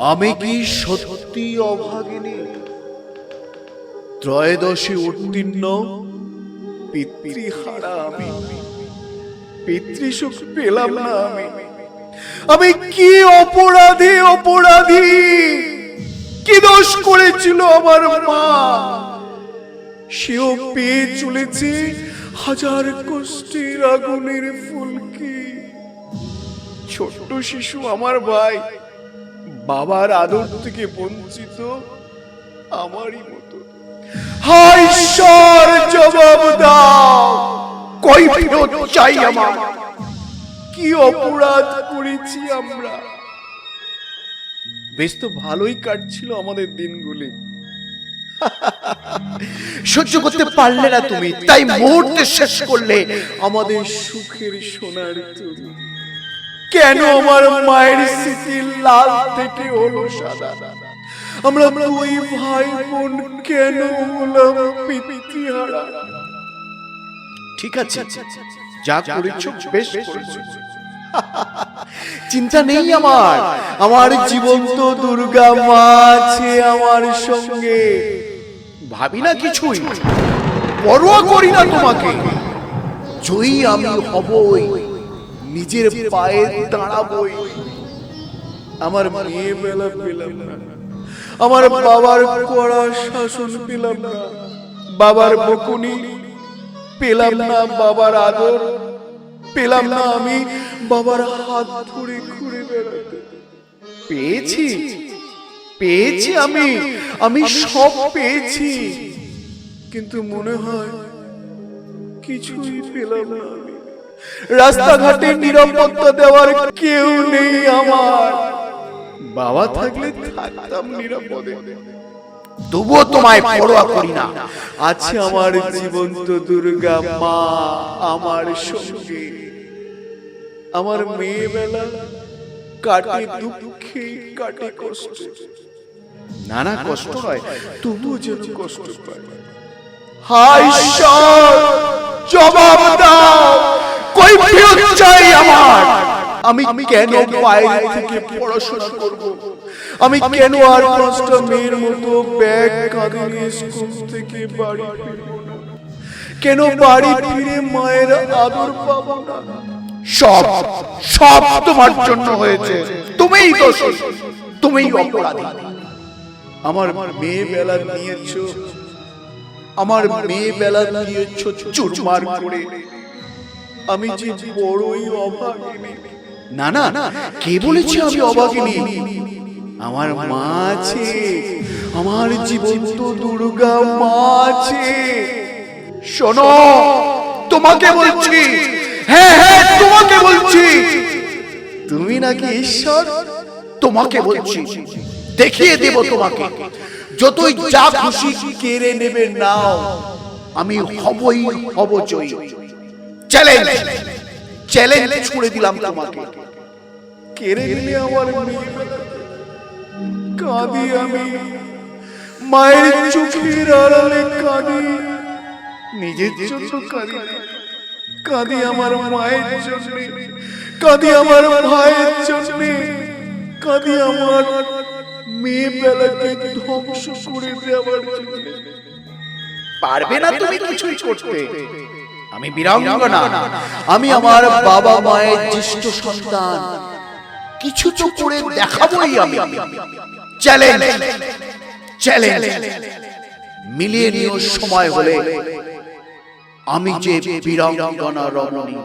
আমি কি সত্যি অভাগিনী? ত্রয়োদশী উত্তীর্ণ, পিতৃহারা আমি। পিতৃসুখ পেলাম না আমি। আমি কি অপরাধী অপরাধী? কি দোষ করেছিল আমার মা? সেও পেয়ে চলেছে হাজার কষ্টের আগুনের ফুলকি। ছোট্ট শিশু আমার ভাই বাবার আদর থেকে বঞ্চিত আমারই মতো। হায় ঈশ্বর জবাব দাও। কই ফেরত চাই আমার। কি অপরাধ করেছি আমরা? বেশ তো ভালোই কাটছিল আমাদের দিনগুলি। সহ্য করতে পারলে না তুমি। তাই মুহূর্তে শেষ করলে আমাদের সুখের সোনার তরী কেন আমার মায়ের স্মৃতি লাল থেকে হলো সাদা? আমরা দুই ভাই বোন কেন হলাম পিতৃহারা? ঠিক আছে যা করেছ বেশ করেছ। চিন্তা নেই আমার। আমার। জীবন্ত দুর্গা মা আছে আমার সঙ্গে। ভাবি না কিছুই। পরোয়া করি না তোমাকে। জয়ী আমি হবই। নিজের পায়ে দাঁড়াবই আমার মেয়ে বেলা পেলাম না। আমার বাবার কড়া শাসন পেলাম না। বাবার বকুনি পেলাম না বাবার আদর। পেলাম না আমি বাবার হাত ধরে ঘুরে বেড়াতে। পেয়েছি পেয়েছি আমি আমি সব পেয়েছি। কিন্তু মনে হয় কিছুই পেলাম না রাস্তাঘাটে নিরাপত্তা দেওয়ার কেউ নেই আমার। বাবা থাকলে থাকতাম নিরাপদে। তবুও তোমায় করি না। আছে আমার জীবন্ত দুর্গা মা আমার সঙ্গে। আমার কাটে দুঃখে, কাটে কষ্ট। নানা কষ্ট হয়, তবুও যেন কষ্ট পায়। ঈশ্বর, জবাব দাও। কই ফেরত চাই আমার। আমি কেন বাইরে থেকে পড়াশোনা করব? আমি কেন আর পাঁচটা মেয়ের মতো ব্যাগ কাঁধে নিয়ে স্কুল থেকে বাড়ি কেন বাড়ি ফিরে মায়ের আদর পাবো না? সব সব তোমার জন্য হয়েছে। তুমিই দোষী তুমিই অপরাধী। আমার মেয়ে বেলা নিয়েছো। আমার মেয়ে বেলা দিয়েছ চুরমার করে। আমি যে বড়ই অভাগিনী। না না কে বলেছে আমি অভাগিনী? আমার মা আছে। আমার জীবন্ত দুর্গা মা আছে। শোনো তোমাকে বলছি। হ্যাঁ হ্যাঁ তোমাকে বলছি। তুমি নাকি ঈশ্বর? তোমাকে বলছি। দেখিয়ে দেব তোমাকে। যতই যা খুশি কেড়ে নেবে নাও। আমি হবই হব জয়ী চ্যালেঞ্জ চ্যালেঞ্জ ছুড়ে দিলাম তোমাকে। কেড়ে নিলে আমার কাঁদি আমি। মায়ের চোখের আড়ালে কাঁদি। নিজের জন্য কাঁদি। কাঁদি আমার মায়ের জন্য। কাঁদি আমার ভাইয়ের জন্য। কাঁদি আমার মেয়ে বেলাকে ধ্বংস করে দেওয়ার জন্য। পারবে না তুমি কিছুই করতে। আমি বীরাঙ্গনা। আমি আমার বাবা মায়ের জ্যেষ্ঠ সন্তান। কিছু তো করে দেখাবই আমি। চ্যালেঞ্জ চ্যালেঞ্জ মিলিয়ে নিয়ে সময় হলে। আমি যে বীরাঙ্গনা রমণী।